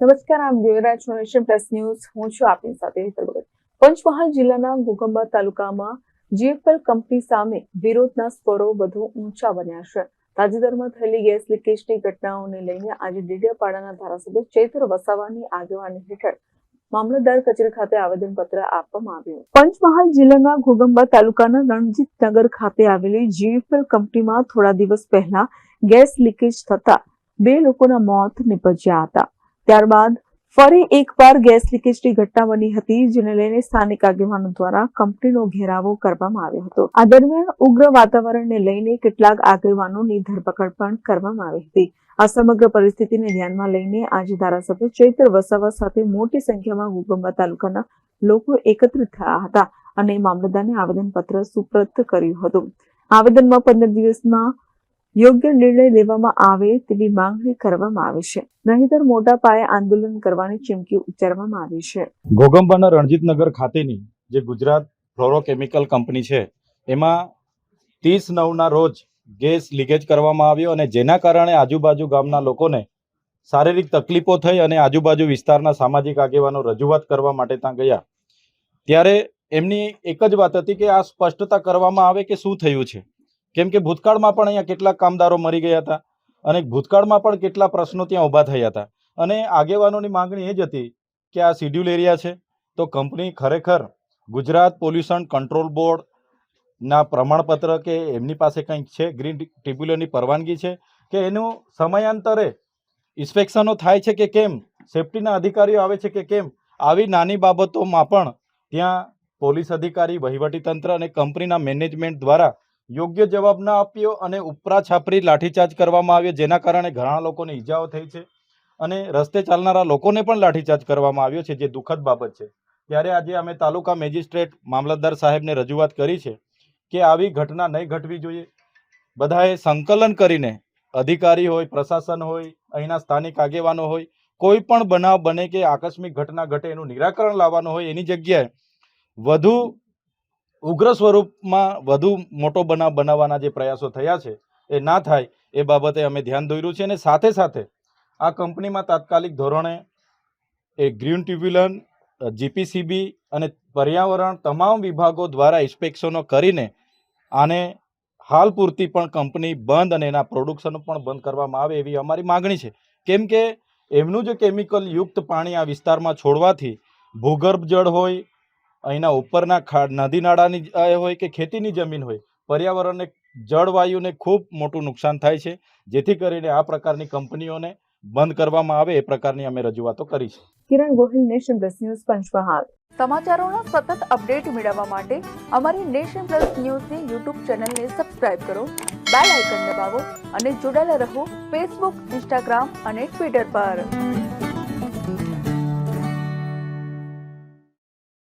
નમસ્કાર, આમ જોઈ રહ્યા છો નેશન પ્લસ ન્યૂઝ. હું છું આપની સાથે પંચમહાલ જિલ્લાના ઘોગંબા તાલુકામાં જીએફએલ કંપની સામે વિરોધના સ્વરો વધુ ઊંચા બન્યા છે. તાજેતરમાં થયેલી ગેસ લીકેજની ઘટનાઓને લઈને આજે ડેડિયાપાડાના ધારાસભ્ય ચૈત્ર વસાવાની આગેવાની હેઠળ મામલતદાર કચેરી ખાતે આવેદનપત્ર આપવામાં આવ્યું. પંચમહાલ જિલ્લાના ઘોગંબા તાલુકાના રણજીતનગર ખાતે આવેલી જીએફએલ કંપનીમાં થોડા દિવસ પહેલા ગેસ લીકેજ થતા બે લોકોના મોત નિપજ્યા હતા. ત્યારબાદ ફરી એકવાર ગેસ લીકેજની ઘટના બની હતી, જેને લઈને સ્થાનિક આગેવાનો દ્વારા કંપનીનો ઘેરાવો કરવામાં આવ્યો હતો. આ દરમિયાન ઉગ્ર વાતાવરણને લઈને કેટલાક આગેવાનોની ધરપકડ પણ કરવામાં આવી હતી. આ સમગ્ર પરિસ્થિતિને ધ્યાનમાં લઈને આજે ધારાસભ્ય ચૈત્ર વસાવા સાથે મોટી સંખ્યામાં ગુગંબા તાલુકાના લોકો એકત્રિત થયા હતા અને મામલતદારને આવેદનપત્ર સુપ્રત કર્યું હતું. આવેદનમાં પંદર દિવસમાં યોગ્ય નિર્ણય લેવામાં આવે તેવી માંગણી કરવામાં આવી છે. નહીંતર મોટા પાયે આંદોલન કરવાની ચીમકી ઉચ્ચારવામાં આવી છે. ઘોગંબાના રણજીતનગર ખાતેની જે ગુજરાત ફ્લોરોકેમિકલ કંપની છે, એમાં ત્રીસ નવના રોજ ગેસ લીકેજ કરવામાં આવ્યો અને જેના કારણે આજુબાજુ ગામના લોકોને શારીરિક તકલીફો થઈ અને આજુબાજુ વિસ્તારના સામાજિક આગેવાનો રજૂઆત કરવા માટે ત્યાં ગયા. ત્યારે એમની એક જ વાત હતી કે આ સ્પષ્ટતા કરવામાં આવે કે શું થયું છે? કેમ કે ભૂતકાળમાં પણ અહીંયા કેટલાક કામદારો મરી ગયા હતા અને ભૂતકાળમાં પણ કેટલા પ્રશ્નો ત્યાં ઊભા થયા હતા. અને આગેવાનોની માંગણી એ જ હતી કે આ શિડ્યુલ એરિયા છે. તો કંપની ખરેખર ગુજરાત પોલ્યુશન કંટ્રોલ બોર્ડના પ્રમાણપત્ર કે એમની પાસે કંઈક છે? ગ્રીન ટ્રિબ્યુનલની પરવાનગી છે કે એનું સમયાંતરે ઇન્સ્પેક્શનો થાય છે કે કેમ? સેફટીના અધિકારીઓ આવે છે કે કેમ? આવી નાની બાબતોમાં પણ ત્યાં પોલીસ અધિકારી, વહીવટીતંત્ર અને કંપનીના મેનેજમેન્ટ દ્વારા યોગ્ય જવાબ ન આપ્યો અને ઉપરા છાપરી લાઠીચાર્જ કરવામાં આવ્યો, જેના કારણે ઘણા લોકોને ઈજાઓ થઈ છે અને રસ્તે ચાલનારા લોકોને પણ લાઠીચાર્જ કરવામાં આવ્યો છે, જે દુઃખદ બાબત છે. ત્યારે આજે અમે તાલુકા મેજિસ્ટ્રેટ મામલતદાર સાહેબને રજૂઆત કરી છે કે આવી ઘટના નહીં ઘટવી જોઈએ. બધાએ સંકલન કરીને અધિકારી હોય, પ્રશાસન હોય, અહીંના સ્થાનિક આગેવાનો હોય, કોઈ પણ બનાવ બને કે આકસ્મિક ઘટના ઘટે એનું નિરાકરણ લાવવાનું હોય એની જગ્યાએ વધુ ઉગ્ર સ્વરૂપમાં વધુ મોટો બનાવ બનાવવાના જે પ્રયાસો થયા છે, એ ના થાય એ બાબતે અમે ધ્યાન દોર્યું છે અને સાથે સાથે આ કંપનીમાં તાત્કાલિક ધોરણે એ ગ્રીન ટ્યુબ્યુલન જીપીસીબી અને પર્યાવરણ તમામ વિભાગો દ્વારા ઇન્સ્પેક્શનો કરીને આને હાલ પૂરતી પણ કંપની બંધ અને એના પ્રોડક્શનો પણ બંધ કરવામાં આવે એવી અમારી માગણી છે. કેમ કે એમનું જે કેમિકલ યુક્ત પાણી આ વિસ્તારમાં છોડવાથી ભૂગર્ભ જળ હોય અહીંના ઉપરના ખાડ નદી નાળાની હોય કે ખેતીની જમીન હોય પર્યાવરણને જળવાયુને ખૂબ મોટું નુકસાન થાય છે. જેથી કરીને આ પ્રકારની કંપનીઓને બંધ કરવામાં આવે એ પ્રકારની અમે રજૂઆતો કરી છે. Kiran Gohil nation plus news Panchmahal. સમાચારોનો સતત અપડેટ મેળવવા માટે અમારી નેશન પ્લસ ન્યૂઝની યુટ્યુબ ચેનલને સબસ્ક્રાઇબ કરો બેલ આઇકન દબાવો અને જોડાયેલા રહો ફેસબુક ઇન્સ્ટાગ્રામ અને ટ્વિટર પર.